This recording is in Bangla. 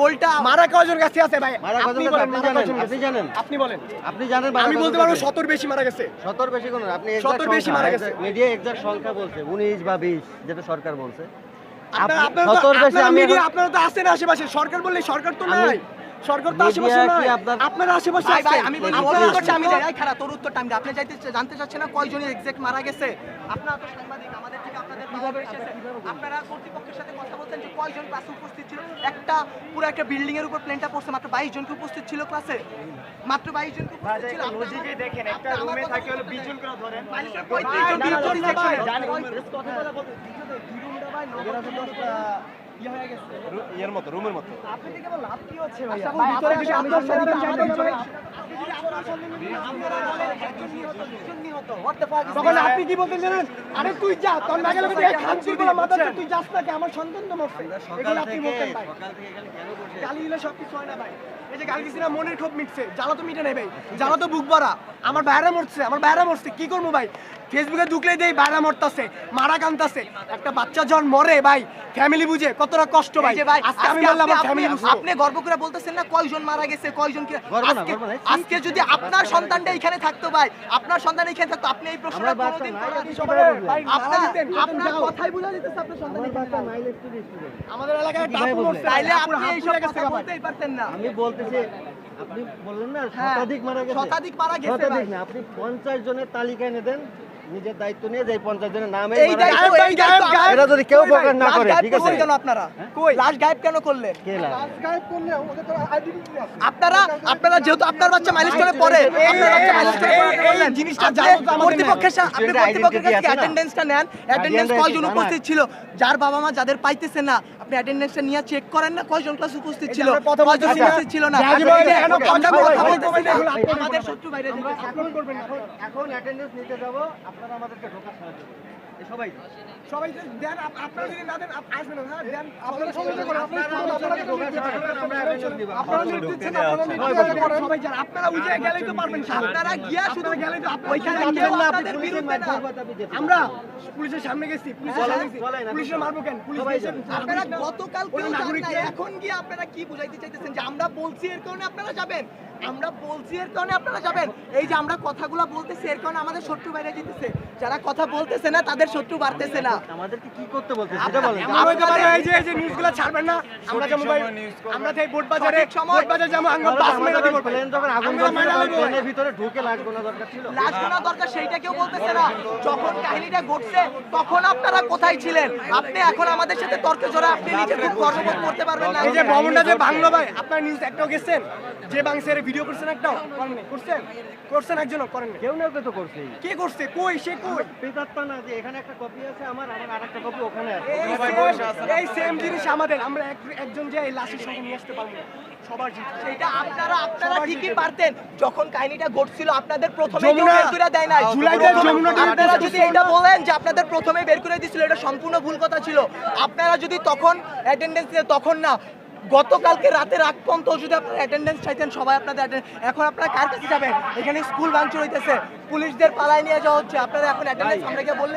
কোলটা মারা কজন কাছে আছে ভাই মারা আপনি বলেন, আপনি জানেন? আপনি জানেন? আপনি বলেন আপনি জানেন আমি বলতে পারব গেছে? শতর বেশি মারা গেছে সত্তর বেশি কোন আপনি সত্তর বেশি মারা গেছে। মিডিয়া এক্সাক্ট সংখ্যা বলছে উনিশ বা বিশ যেটা সরকার বলছে আপনারা তো আছেন আশেপাশে সরকার বললে সরকার তো নাই সরকার তো আশেপাশে নাই আপনার- আশেপাশে ভাই। আমি বলি উত্তরটা আমি দেই খারাপ তোর উত্তরটা আমি আপনি যাইতে জানতে চাচ্ছেন না কয়জন এক্সাক্ট মারা গেছে আপনারা তো সাংবাদিক আমাদের থেকে আপনাদের কীভাবে আপনারা কর্তৃপক্ষের সাথে কথা বলতেন কয়জন ক্লাসে উপস্থিত ছিল। একটা পুরো একটা বিল্ডিং এর উপর প্লেনটা পড়ছে মাত্র 22 জন কি উপস্থিত ছিল ক্লাসে মাত্র 22 জন কি উপস্থিত ছিল। লজিকে দেখেন একটা রুমে থাকে হলো 20 জন করে ধরেন। মানুষের 35 জন কি উপস্থিত সেকশনে জানি, ইয়ের মতো রুমের মতো। আচ্ছা, ভাই, ভিতরে যদি আপনার সন্তান আমাদের ভিতরে- তখন আপনি কি বলতেন জানেন? আরে তুই যা তোর না গেলে কিন্তু এই খানচিরগুলো মাথাতে তুই যাস না কে? আমার সন্তান তো মরছে। আমরা সকাল এগুলো আপনি বলতেন ভাই। সকাল থেকে এখানে কেন বসে? গালি দিলে সব কিছু হয় না ভাই। এই যে গালি দিছি মনের ক্ষোভ মিটছে। জ্বালা তো মিটে নেই ভাই। জ্বালা তো বুক ভরা। আমার বাইরে মরছে আমার বাইরে মরছে। কি করব ভাই? ফেসবুকে ঢুকলেই দেই বাইরে মরতাছে মারা কান্তাছে। একটা বাচ্চা যখন মরে ভাই ফ্যামিলি বুঝে কতটা কষ্ট ভাই। এই আজকে আমি বললাম ফ্যামিলি আপনি- আপনি গর্ব করে বলতেছেন না কয়জন মারা গেছে কয়জন কি গর্ব না, আজকে গর্ব না। আজকে যদি আপনার সন্তানটা এখানে থাকতো ভাই আপনার সন্তান এখানে থাকতো আপনি এই প্রশ্নটা কোনোদিন আপনার আপনার কথাই বোঝা যেতেছে আপনার সন্তান আমাদের এলাকায় টাপু মরছে তাইলে আপনি পুড়ে গেছে কথা বলতেই পারতেন না। আমি বলতেছি আপনি বললেন না হ্যাঁ, শতাধিক মারা গেছে। শতাধিক মারা গেছে শতাধিক ভাই। না আপনি পঞ্চাশ জনের তালিকা এনে দেন নিজের দায়িত্ব নিয়ে যে পঞ্চাশ জনের নামে এই দায়িত্ব এই দায়িত্ব গায়েব। যদি কেউ প্রকাশ না করে ঠিক আছে? কেন আপনারা? কই? লাশ গায়েব কেন করলেন? আপনারা। আপনারা যেহেতু আপনার বাচ্চা মাইলেজ করে পড়ে আপনার বাচ্চা মাইলেজ করে পড়ে জিনিসটা আপনি কর্তৃপক্ষের সাথে কর্তৃপক্ষের কাছে? অ্যাটেন্ডেন্সটা নেন। অ্যাটেন্ডেন্স কয়জন উপস্থিত ছিল? যার বাবা মা যাদের পাইতেছে না আপনি অ্যাটেন্ডেন্সটা নিয়ে চেক করেন না কয়জন ক্লাস উপস্থিত ছিল? কয়জন না? উপস্থিত ছিল না? আমাদের শত্রু বাইরে আমরা যেতেছে। এখন করবেন না। এখন- এখন অ্যাটেন্ডেন্স নিতে যাব। আপনারা আমাদেরকে ঢোকার সাহায্য করবেন এই সবাই সবাই দেন আপনারা যদি না দেন আসবেন না, হ্যাঁ, দেন। আপনারা করেন, আপনারা আপনারা দিচ্ছেন, সবাই যান। আপনারা ওই জায়গায় গেলেই তো পারবেন আপনারা গিয়া শুধু গেলেই তো ওইখানে কেউ আপনাদের বিরুদ্ধে না। আমরা পুলিশের সামনে গেছি পুলিশের সামনে গেছি পুলিশের মারবো কেন পুলিশ। আপনারা গতকাল কেউ। এখন গিয়ে আপনারা কি বুঝাইতে চাইতেছেন যে আমরা বলছি এর কারণে আপনারা যাবেন আমরা বলছি এর কারণে আপনারা যাবেন এই যে আমরা কথাগুলো বলতেছি এর কারণে আমাদের শত্রু বাইরে যেতেছে যারা কথা বলতেছে না তাদের শত্রু বাড়তেছে না। আমাদেরকে কি করতে বলতে সেটা বলেন। এমন হইতে পারে এই যে এই যে নিউজগুলো ছাড়বেন না আমরা যেমন ভাই আমরা যাই বোট বাজারে বোট বাজারে যেমন আঙ্গ বাস মেরে দিব প্লেন যখন আগুন আমরা জ্বলছিল, মাইরা তখন লইবো ভাই। প্লেনের ভিতরে ঢুকে লাশ গোনা দরকার ছিল। লাশ গোনা দরকার সেইটা কেউ বলতেছে না। যখন কাহিনীটা ঘটছে তখন আপনারা কোথায় ছিলেন? আপনি এখন আমাদের সাথে তর্কে জড়ে আপনি নিজে খুব গর্ববোধ করতে পারবেন না। এই যে ভবনটা যে ভাঙলো ভাই আপনার নিউজ একটাও গেছেন? যে বাংসের ভিডিও করছেন একটাও? করেন করছেন? করছেন একজনও করেন কেউ না কেউ তো করছেই কে করছে? কই সে কই? পেতাত্তা না যে এখানে একটা কপি আছে আমার আমার আরেকটা কপি ওখানে আছে। এই সেম জিনিস আমাদের আমরা একজন যে এই লাশের সঙ্গে নিয়ে আসতে পারব। সবার সেটা আপনারা আপনারা ঠিকই পারতেন। যখন কাহিনীটা ঘটছিল আপনাদের প্রথমে বের করে দেয় আপনারা। যদি এটা বলেন যে আপনাদের প্রথমে বের করে দিছিল এটা সম্পূর্ণ ভুল কথা ছিল। আপনারা যদি তখন অ্যাটেন্ডেন্স তখন না গতকালকে রাতে রাত পর্যন্ত যদি আপনারা অ্যাটেন্ডেন্স চাইতেন সবাই আপনাদের এখন আপনারা কার কাছে যাবেন? এখানে স্কুল ভাঙচুর হইতেছে। পুলিশদের পালায় নিয়ে যাওয়া হচ্ছে। আপনারা এখন অ্যাটেন্ডেন্স আমরা গিয়ে বললে